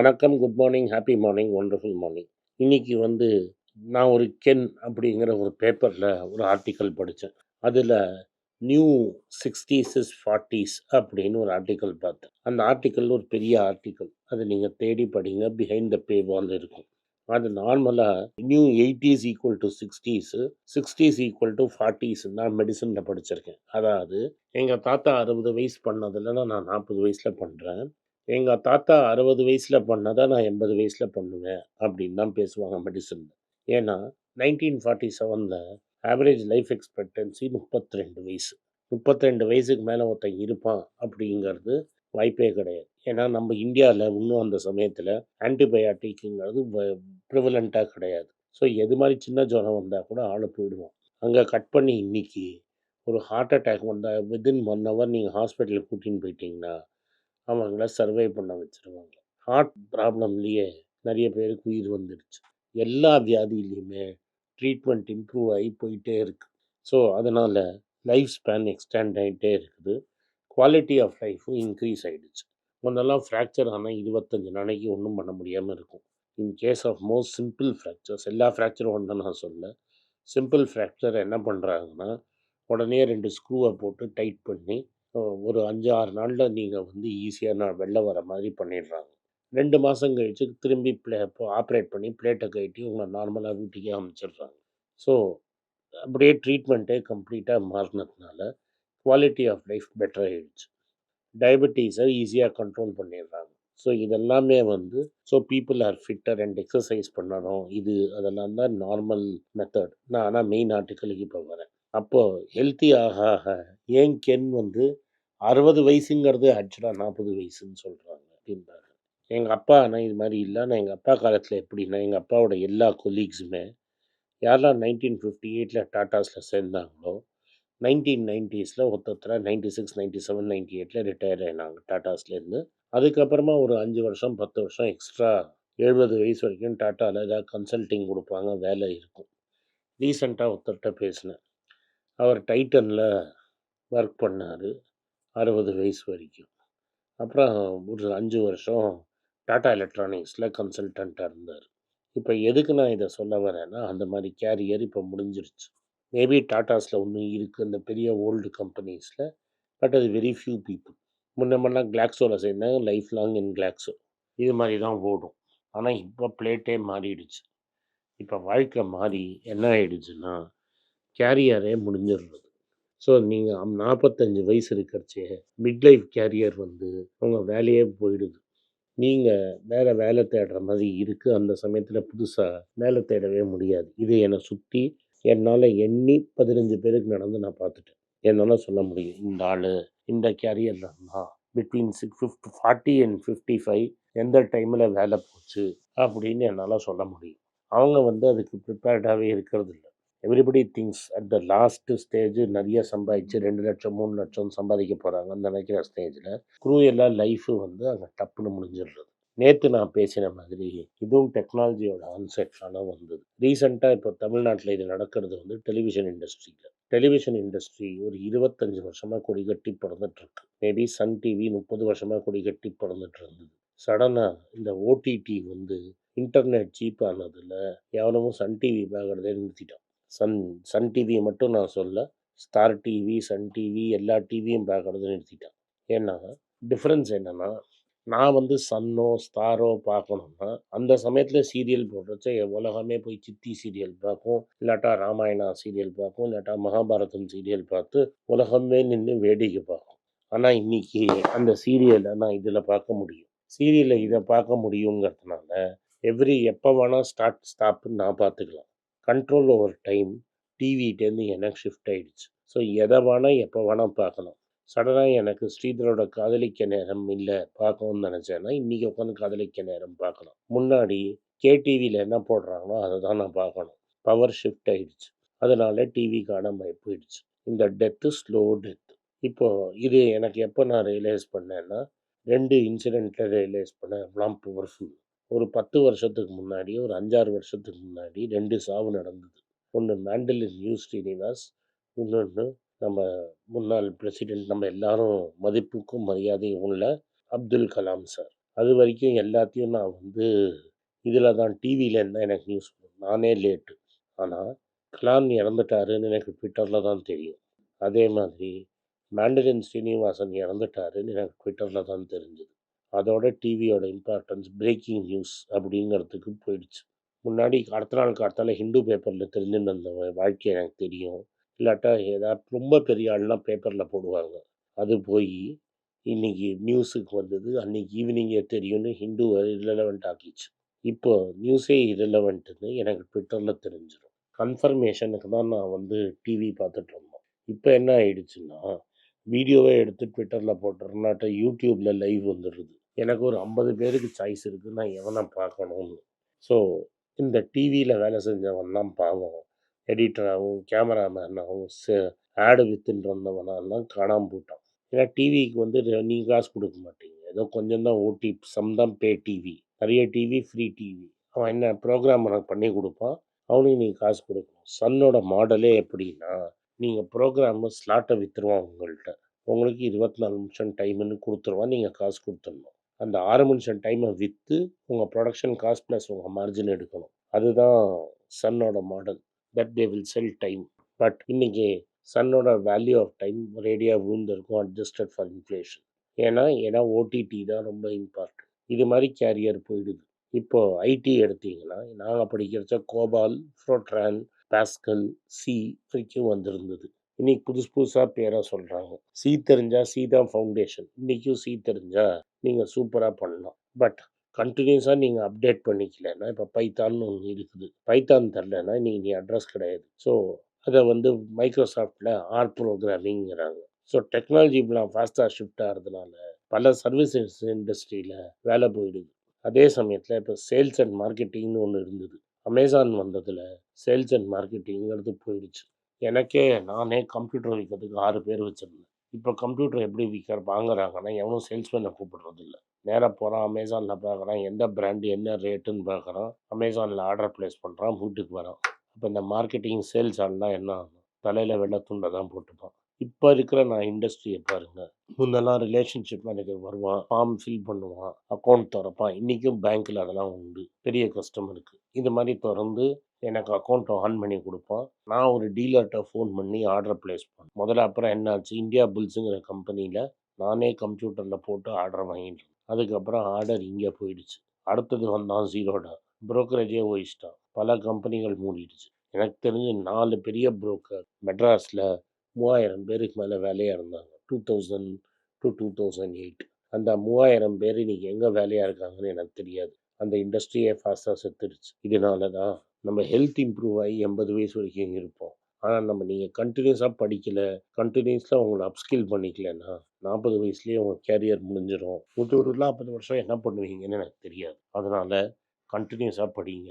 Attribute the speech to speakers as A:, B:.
A: வணக்கம், good morning, happy morning, wonderful morning. இன்றைக்கி வந்து நான் ஒரு கென் அப்படிங்கிற ஒரு பேப்பரில் ஒரு ஆர்டிக்கல் படித்தேன் அதில் நியூ சிக்ஸ்டீஸஸ் ஃபார்ட்டிஸ் அப்படின்னு ஒரு ஆர்டிக்கல் பார்த்தேன். அந்த ஆர்டிக்கல் ஒரு பெரிய ஆர்டிக்கல். அதை நீங்கள் தேடி படிங்க. பிஹைண்ட் த பேவால் இருக்கும். அது நார்மலாக நியூ 80ஸ் ஈக்குவல் டூ 60ஸ், 60ஸ் ஈக்குவல் டூ 40ஸ் நான் மெடிசனில் படிச்சிருக்கேன். அதாவது எங்கள் தாத்தா 60 வயசு பண்ணதில் நான் நாற்பது வயசில் பண்ணுறேன் எங்கள் தாத்தா அறுபது வயசில் பண்ணால் தான் நான் எண்பது வயசில் பண்ணுவேன் அப்படின்னு தான் பேசுவாங்க மெடிசின்ல. ஏன்னா 1947ல ஆவரேஜ் லைஃப் எக்ஸ்பெக்டன்சி 32 வயசு. 32 வயசுக்கு மேலே ஒருத்தன் இருப்பான் அப்படிங்கிறது வாய்ப்பே கிடையாது. ஏன்னா நம்ம இந்தியாவில் இன்னும் அந்த சமயத்தில் ஆன்டிபயாட்டிக்குங்கிறது வ கிடையாது. ஸோ எது மாதிரி சின்ன ஜுரம் வந்தால் கூட ஆளை போயிடுவான். அங்கே கட் பண்ணி இன்னைக்கு ஒரு ஹார்ட் அட்டாக் வந்தால் வித்தின் ஒன் ஹவர் நீங்கள் ஹாஸ்பிட்டலுக்கு கூட்டின்னு போயிட்டீங்கன்னா, அவங்கள சர்வை பண்ண வச்சுருவாங்க. ஹார்ட் ப்ராப்ளம்லேயே நிறைய பேருக்கு உயிர் வந்துடுச்சு. எல்லா வியாதியிலையுமே ட்ரீட்மெண்ட் இம்ப்ரூவ் ஆகி போயிட்டே இருக்குது ஸோ அதனால் லைஃப் ஸ்பேன் எக்ஸ்டெண்ட் ஆகிட்டே இருக்குது. குவாலிட்டி ஆஃப் லைஃப்பும் இன்க்ரீஸ் ஆகிடுச்சு முன்னெல்லாம் ஃப்ராக்சர் ஆனால் இருபத்தஞ்சி நாளைக்கு ஒன்றும் பண்ண முடியாமல் இருக்கும். In case of most simple fractures எல்லா ஃப்ராக்சரும் ஒன்று நான் சொல்ல சிம்பிள் ஃப்ராக்சர் என்ன பண்ணுறாங்கன்னா உடனே ரெண்டு ஸ்க்ரூவை போட்டு டைட் பண்ணி ஒரு அஞ்சு ஆறு நாளில் நீங்கள் வந்து ஈஸியாக நான் வெளில வர மாதிரி பண்ணிடுறாங்க. ரெண்டு மாதம் கழித்து திரும்பி ப்ளே ஆப்ரேட் பண்ணி பிளேட்டை கழட்டி உங்களை நார்மலாக வீட்டுக்கே அனுப்பிச்சிடுறாங்க. ஸோ அப்படியே ட்ரீட்மெண்ட்டே கம்ப்ளீட்டாக மாறினதுனால குவாலிட்டி ஆஃப் லைஃப் பெட்டர் ஆகிடுச்சு டயபெட்டீஸை ஈஸியாக கண்ட்ரோல் பண்ணிடுறாங்க. ஸோ இதெல்லாமே வந்து so people are fitter and exercise பண்ணணும். இது அதெல்லாம் தான் நார்மல் மெத்தட். நான் ஆனால் மெயின் ஆர்டிக்கலுக்கு இப்போ வரேன். அப்போது ஹெல்த்தி ஆக ஆக ஏன் கென் வந்து 60 வயசுங்கிறது ஆக்சுவலாக நாற்பது வயசுன்னு சொல்கிறாங்க அப்படின்றாங்க. எங்கள் அப்பா ஆனால் இது மாதிரி இல்லை நான் எங்கள் அப்பா காலத்தில் எப்படின்னா, எங்கள் அப்பாவோட எல்லா கொலீக்ஸுமே யாரெல்லாம் 1958ல டாடாஸ்ல சேர்ந்தாங்களோ, 1990ஸ்ல ஒருத்தொருத்தரா 96, 97, 98ல ரிட்டயர்ட் ஆயினாங்க டாட்டாஸ்லேருந்து அதுக்கப்புறமா ஒரு அஞ்சு வருஷம், 10 வருஷம் எக்ஸ்ட்ரா 70 வயசு வரைக்கும் டாட்டாவில் ஏதாவது கன்சல்டிங் கொடுப்பாங்க வேலை இருக்கும். ரீசெண்டாக ஒருத்தர்ட்ட பேசினேன். அவர் டைட்டனில் ஒர்க் பண்ணார் அறுபது வயசு வரைக்கும். அப்புறம் ஒரு அஞ்சு வருஷம் டாடா எலக்ட்ரானிக்ஸில் கன்சல்டண்ட்டாக இருந்தார் இப்போ எதுக்கு நான் இதை சொல்ல வரேன்னா, அந்த மாதிரி கேரியர் இப்போ முடிஞ்சிருச்சு. மேபி டாட்டாஸில் ஒன்றும் இருக்குது அந்த பெரிய ஓல்டு கம்பெனிஸில் பட் அது வெரி ஃபியூ பீப்புள் முன்னமெல்லாம் கிளாக்ஸோவில் சேர்ந்தாங்க. Life long in Glaxo. இது மாதிரி தான் ஓடும். ஆனால் இப்போ பிளேட்டே மாறிடுச்சு. இப்போ வாழ்க்கை மாறி என்ன ஆயிடுச்சுன்னா, கேரியரே முடிஞ்சிடுறது. ஸோ நீங்கள் நாற்பத்தஞ்சு வயசு இருக்கிறச்சே மிட் லைஃப் கேரியர் வந்து அவங்க வேலையே போயிடுது. நீங்கள் வேறு வேலை தேடுற மாதிரி இருக்குது அந்த சமயத்தில் புதுசாக வேலை தேடவே முடியாது. இது என்னை சுற்றி என்னால் எண்ணி 15 பேருக்கு நடந்து நான் பார்த்துட்டேன். என்னால் சொல்ல முடியும். இந்த ஆள் இந்த கேரியர் தான் பிட்வீன் சிக்ஸ் ஃபிஃப்ட் 40 அண்ட் 55 எந்த டைமில் வேலை போச்சு அப்படின்னு என்னால் சொல்ல முடியும். அவங்க வந்து அதுக்கு ப்ரிப்பேர்டாகவே இருக்கிறதில்ல. Everybody thinks at the last stage நிறைய சம்பாதிச்சு ரெண்டு லட்சம் மூணு லட்சம் சம்பாதிக்க போறாங்கன்னு நினைக்கிற ஸ்டேஜில் குரூயலா லைஃபு வந்து அங்கே டப்புன்னு முடிஞ்சிடுறது. நேற்று நான் பேசின மாதிரி இதுவும் டெக்னாலஜியோட ஆன்செட்னால வந்தது. ரீசெண்டாக இப்போ தமிழ்நாட்டில் இது நடக்கிறது வந்து டெலிவிஷன் இண்டஸ்ட்ரியில் டெலிவிஷன் இண்டஸ்ட்ரி ஒரு இருபத்தஞ்சி வருஷமாக கொடிகட்டி கட்டி பிறந்துட்டுருக்கு மேபி சன் டிவி 30 வருஷமா கொடிகட்டி பிறந்துட்டு இருந்தது. சடனாக இந்த ஓடிடி வந்து இன்டர்நெட் சீப் ஆனதில் எவனமும் சன் டிவி பார்க்குறதே நிறுத்திட்டான். சன் சன் டிவியை மட்டும் நான் சொல்ல ஸ்டார் டிவி, சன் டிவி எல்லா டிவியும் பார்க்கறத நிறுத்திட்டேன் ஏன்னா டிஃப்ரென்ஸ் என்னென்னா நான் வந்து சன்னோ, ஸ்டாரோ பார்க்கணும்னா, அந்த சமயத்தில் சீரியல் போடுறச்ச உலகமே போய் சித்தி சீரியல் பார்க்கும். இல்லாட்டா ராமாயணா சீரியல் பார்க்கும். இல்லாட்டா மகாபாரதம் சீரியல் பார்த்து உலகமே நின்று வேடிக்கை பார்க்கும். ஆனால் இன்னைக்கு அந்த சீரியலை நான் இதில் பார்க்க முடியும். சீரியலை இதை பார்க்க முடியுங்கிறதுனால எவ்ரி எப்போ வேணால் ஸ்டார்ட், ஸ்டாப்னு நான் பார்த்துக்கலாம். கண்ட்ரோல் ஓவர் டைம் டிவிட்டேருந்து எனக்கு ஷிஃப்ட் ஆகிடுச்சு ஸோ எதை வேணால் எப்போ வேணால் பார்க்கலாம். சடனாக எனக்கு ஸ்ரீதரோட காதலிக்க நேரம் இல்லை பார்க்கணும்னு நினச்சேன்னா இன்றைக்கி உட்காந்து காதலிக்க நேரம் பார்க்கலாம். முன்னாடி கேடிவியில் என்ன போடுறாங்களோ அதை தான் நான் பார்க்கணும். பவர் ஷிஃப்ட் ஆயிடுச்சு. அதனால டிவி காணாமல் போயிடுச்சு. இந்த டெத்து ஸ்லோ டெத். இப்போ இது எனக்கு எப்போ நான் ரியலைஸ் பண்ணேன்னா, ரெண்டு இன்சிடெண்ட்டில் ரியலைஸ் பண்ணேன். எவ்வளவு பவர்ஃபுல். ஒரு 10 வருஷத்துக்கு முன்னாடி, ஒரு 5, 6 வருஷத்துக்கு முன்னாடி ரெண்டு சாவு நடந்தது. ஒன்று மேண்டலின் யு. ஸ்ரீனிவாஸ். இன்னொன்று நம்ம முன்னாள் பிரசிடெண்ட் நம்ம எல்லாரும் மதிப்புக்கும் மரியாதையும் உள்ள அப்துல் கலாம் சார். அது வரைக்கும் எல்லாத்தையும் நான் வந்து இதில் தான் டிவியில் இருந்தால் எனக்கு நியூஸ் நானே லேட்டு ஆனால் கலாம் இறந்துட்டாருன்னு எனக்கு ட்விட்டரில் தான் தெரியும் அதே மாதிரி மேண்டலின் ஸ்ரீனிவாசன் இறந்துட்டாருன்னு எனக்கு ட்விட்டரில் தான் தெரிஞ்சுது அதோட டிவியோட இம்பார்ட்டன்ஸ் பிரேக்கிங் நியூஸ் அப்படிங்கிறதுக்கு போயிடுச்சு. முன்னாடி அடுத்த நாள் காத்தால ஹிந்து பேப்பரில் தெரிஞ்சுன்னு அந்த வாழ்க்கை எனக்கு தெரியும். இல்லாட்டா ஏதாவது ரொம்ப பெரிய ஆள்லாம் பேப்பரில் போடுவாங்க. அது போய் இன்றைக்கி நியூஸுக்கு வந்தது அன்னைக்கு ஈவினிங்கே தெரியும்னு ஹிந்து irrelevant ஆக்கிச்சு. இப்போ நியூஸே irrelevantன்னு எனக்கு ட்விட்டரில் தெரிஞ்சிடும் கன்ஃபர்மேஷனுக்கு தான் நான் வந்து டிவி பார்த்துட்டு இருந்தோம். இப்போ என்ன ஆயிடுச்சுன்னா வீடியோவே எடுத்து ட்விட்டரில் போட்டுறனாட்ட யூடியூப்பில் லைவ் வந்துடுது. எனக்கு ஒரு ஐம்பது பேருக்கு சாய்ஸ் இருக்குது நான் எவனை பார்க்கணும்னு. ஸோ இந்த டிவியில் வேலை செஞ்சவன் தான் பாவம். எடிட்டராகவும் கேமராமேனாகவும் ஆடு வித்துன்னு தான் காணாமல் போட்டான் ஏன்னா டிவிக்கு வந்து நீங்கள் காசு கொடுக்க மாட்டீங்க. ஏதோ கொஞ்சம் தான் ஓடி சம் தான் பே டிவி நிறைய டிவி ஃப்ரீ டிவி அவன் என்ன ப்ரோக்ராம் உனக்கு பண்ணி கொடுப்பான் அவனுக்கு நீங்கள் காசு கொடுக்கணும். சன்னோட மாடலே எப்படின்னா நீங்கள் ப்ரோக்ராமு ஸ்லாட்டை விற்றுருவான் உங்கள்கிட்ட உங்களுக்கு இருபத்தி நாலு நிமிஷம் டைம்னு கொடுத்துருவான் நீங்கள் காசு கொடுத்துடணும். அந்த ஆறு நிமிஷம் டைமை விற்று உங்கள் ப்ரொடக்ஷன் காஸ்ட் ப்ளஸ் உங்கள் மார்ஜின் எடுக்கணும். அதுதான் சன்னோட model that they will sell time but இன்றைக்கி சன்னோட வேல்யூ ஆஃப் டைம் ரேடியாக விழுந்திருக்கும் அட்ஜஸ்டட் ஃபார் இன்ஃப்ளேஷன் ஏன்னா ஏன்னா ஓடிடி தான் ரொம்ப இம்பார்ட்டன்ட் இது மாதிரி கேரியர் போயிடுது. இப்போது ஐடி எடுத்தீங்கன்னா நாங்கள் படிக்கிறச்ச கோபால் ஃப்ரோட்ரான் பாஸ்கல் சி வரைக்கும் வந்திருந்தது. இன்னைக்கு புதுசு புதுசாக பேராக சொல்கிறாங்க சீ தெரிஞ்சா சீதா ஃபவுண்டேஷன் இன்றைக்கும் சீ தெரிஞ்சா நீங்கள் சூப்பராக பண்ணலாம். பட் கண்டினியூஸாக நீங்கள் அப்டேட் பண்ணிக்கலன்னா இப்போ பைத்தான்னு ஒன்று இருக்குது. பைத்தான் தரலன்னா இன்றைக்கி நீ அட்ரஸ் கிடையாது. ஸோ அதை வந்து மைக்ரோசாஃப்டில் ஆர் ப்ரோக்ராமிங்கிறாங்க ஸோ டெக்னாலஜி இப்பெல்லாம் ஃபாஸ்ட்டாக ஷிஃப்ட் ஆகிறதுனால பல சர்வீசஸ் இண்டஸ்ட்ரியில் வேலை போயிடுது. அதே சமயத்தில் இப்போ சேல்ஸ் அண்ட் மார்க்கெட்டிங்னு ஒன்று இருந்தது. அமேசான் வந்ததில் சேல்ஸ் அண்ட் மார்க்கெட்டிங்கிறது போயிடுச்சு. எனக்கே நானே கம்ப்யூட்டர் விற்கிறதுக்கு ஆறு பேர் வச்சுருந்தேன். இப்போ கம்ப்யூட்டர் எப்படி விற்கிற வாங்குறாங்கன்னா எவனும் சேல்ஸ்மேனை கூப்பிடுறதில்ல. நேராக போகிறான் அமேசானில் பார்க்குறான் எந்த பிராண்டு என்ன ரேட்டுன்னு பார்க்குறான் அமேசானில் ஆர்டர் ப்ளேஸ் பண்ணுறான் வீட்டுக்கு வரான். அப்போ இந்த மார்க்கெட்டிங் சேல்ஸ் ஆள்லாம் என்ன ஆகும்? தலையில் வெள்ளை துண்டை தான் போட்டுப்பான். இப்போ இருக்கிற நான் இண்டஸ்ட்ரியை பாருங்கள் முன்னெல்லாம் ரிலேஷன்ஷிப் மேனேஜர் வருவான் ஃபார்ம் ஃபில் பண்ணுவான் அக்கௌண்ட் திறப்பான். இன்றைக்கும் பேங்க்கில் அதெல்லாம் உண்டு. பெரிய கஸ்டமருக்கு இது மாதிரி திறந்து எனக்கு அக்கௌண்ட்டை ஆன் பண்ணி கொடுப்பான். நான் ஒரு டீலர்கிட்ட ஃபோன் பண்ணி ஆர்டர் ப்ளேஸ் பண்ணேன் முதல்ல அப்புறம் என்னாச்சு இந்தியா புல்ஸுங்கிற கம்பெனியில் நானே கம்ப்யூட்டரில் போட்டு ஆர்டர் வாங்கிட்டு அதுக்கப்புறம் ஆர்டர் இங்கே போயிடுச்சு. அடுத்தது வந்தான் ஜீரோடா புரோக்கரேஜே ஓயிச்சிட்டான். பல கம்பெனிகள் மூடிடுச்சு. எனக்கு தெரிஞ்சு நாலு பெரிய புரோக்கர் மெட்ராஸில் மூவாயிரம் பேருக்கு மேலே வேலையாக இருந்தாங்க. Two thousand to two thousand eight அந்த மூவாயிரம் பேர் இன்றைக்கி எங்கே வேலையாக இருக்காங்கன்னு எனக்கு தெரியாது. அந்த இண்டஸ்ட்ரியே ஃபாஸ்ட்டாக செத்துடுச்சு இதனால தான் நம்ம ஹெல்த் இம்ப்ரூவ் ஆகி எண்பது வயசு வரைக்கும் இருப்போம். ஆனால் நம்ம நீங்கள் கண்டினியூஸாக படிக்கலை கண்டினியூஸாக உங்களை அப்ஸ்கில் பண்ணிக்கலன்னா நாற்பது வயசுலேயே உங்கள் கேரியர் முடிஞ்சிடும் ஒரு நாற்பது வருஷம் என்ன பண்ணுவீங்கன்னு எனக்கு தெரியாது. அதனால் கண்டினியூஸாக படிங்க.